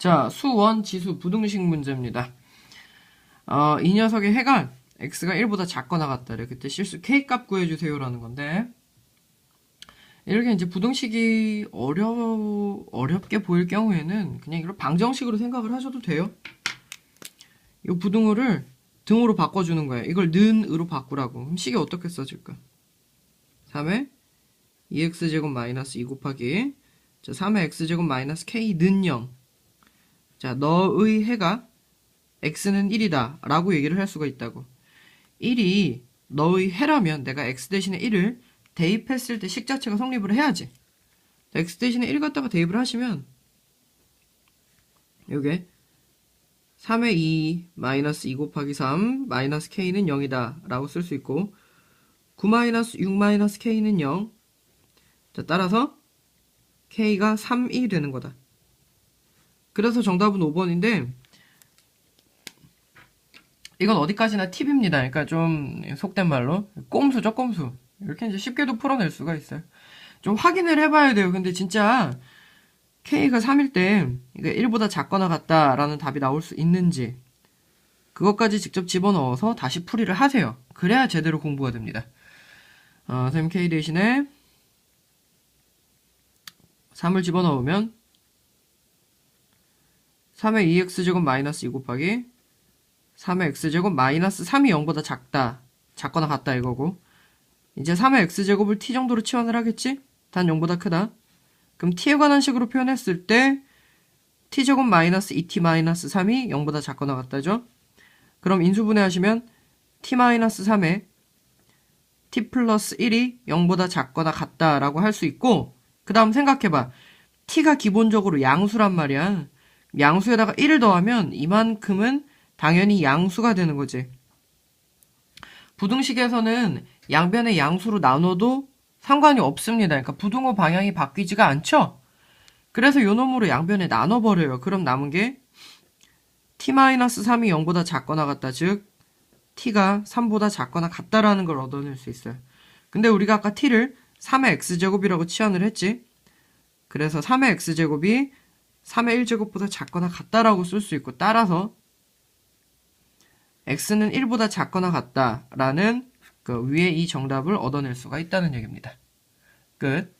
자, 수원 지수 부등식 문제입니다. 어, 이 녀석의 해가 x가 1보다 작거나 같다래. 그때 실수 k 값 구해주세요라는 건데 이렇게 이제 부등식이 어려 어렵게 보일 경우에는 그냥 이걸 방정식으로 생각을 하셔도 돼요. 이 부등호를 등호로 바꿔주는 거예요. 이걸 는으로 바꾸라고. 그럼 식이 어떻게 써질까? 3에 2x제곱 마이너스 2 곱하기 자, 3의 x제곱 마이너스 k 는 0. 자, 너의 해가 x는 1이다 라고 얘기를 할 수가 있다고. 1이 너의 해라면 내가 x 대신에 1을 대입했을 때 식 자체가 성립을 해야지. 자, x 대신에 1 갖다가 대입을 하시면 요게 3의 2 마이너스 2 곱하기 3 마이너스 k는 0이다 라고 쓸 수 있고 9 마이너스 6 마이너스 k는 0 자, 따라서 k가 3이 되는 거다. 그래서 정답은 5번인데 이건 어디까지나 팁입니다. 그러니까 좀 속된 말로 꼼수죠, 꼼수. 이렇게 이제 쉽게도 풀어낼 수가 있어요. 좀 확인을 해봐야 돼요. 근데 진짜 k가 3일 때 이게 1보다 작거나 같다라는 답이 나올 수 있는지 그것까지 직접 집어넣어서 다시 풀이를 하세요. 그래야 제대로 공부가 됩니다. 어, 선생님 k 대신에 3을 집어넣으면 3의 2x제곱 마이너스 2 곱하기 3의 x제곱 마이너스 3이 0보다 작다. 작거나 같다 이거고. 이제 3의 x제곱을 t 정도로 치환을 하겠지? 단 0보다 크다. 그럼 t에 관한 식으로 표현했을 때 t제곱 마이너스 2t 마이너스 3이 0보다 작거나 같다죠? 그럼 인수분해 하시면 t 마이너스 3에 t 플러스 1이 0보다 작거나 같다라고 할 수 있고 그 다음 생각해봐. t가 기본적으로 양수란 말이야. 양수에다가 1을 더하면 이만큼은 당연히 양수가 되는 거지. 부등식에서는 양변의 양수로 나눠도 상관이 없습니다. 그러니까 부등호 방향이 바뀌지가 않죠? 그래서 요 놈으로 양변에 나눠버려요. 그럼 남은 게 t-3이 0보다 작거나 같다. 즉 t가 3보다 작거나 같다라는 걸 얻어낼 수 있어요. 근데 우리가 아까 t를 3의 x제곱이라고 치환을 했지. 그래서 3의 x제곱이 3의 1제곱보다 작거나 같다라고 쓸 수 있고 따라서 x는 1보다 작거나 같다라는 그 위에 이 정답을 얻어낼 수가 있다는 얘기입니다. 끝.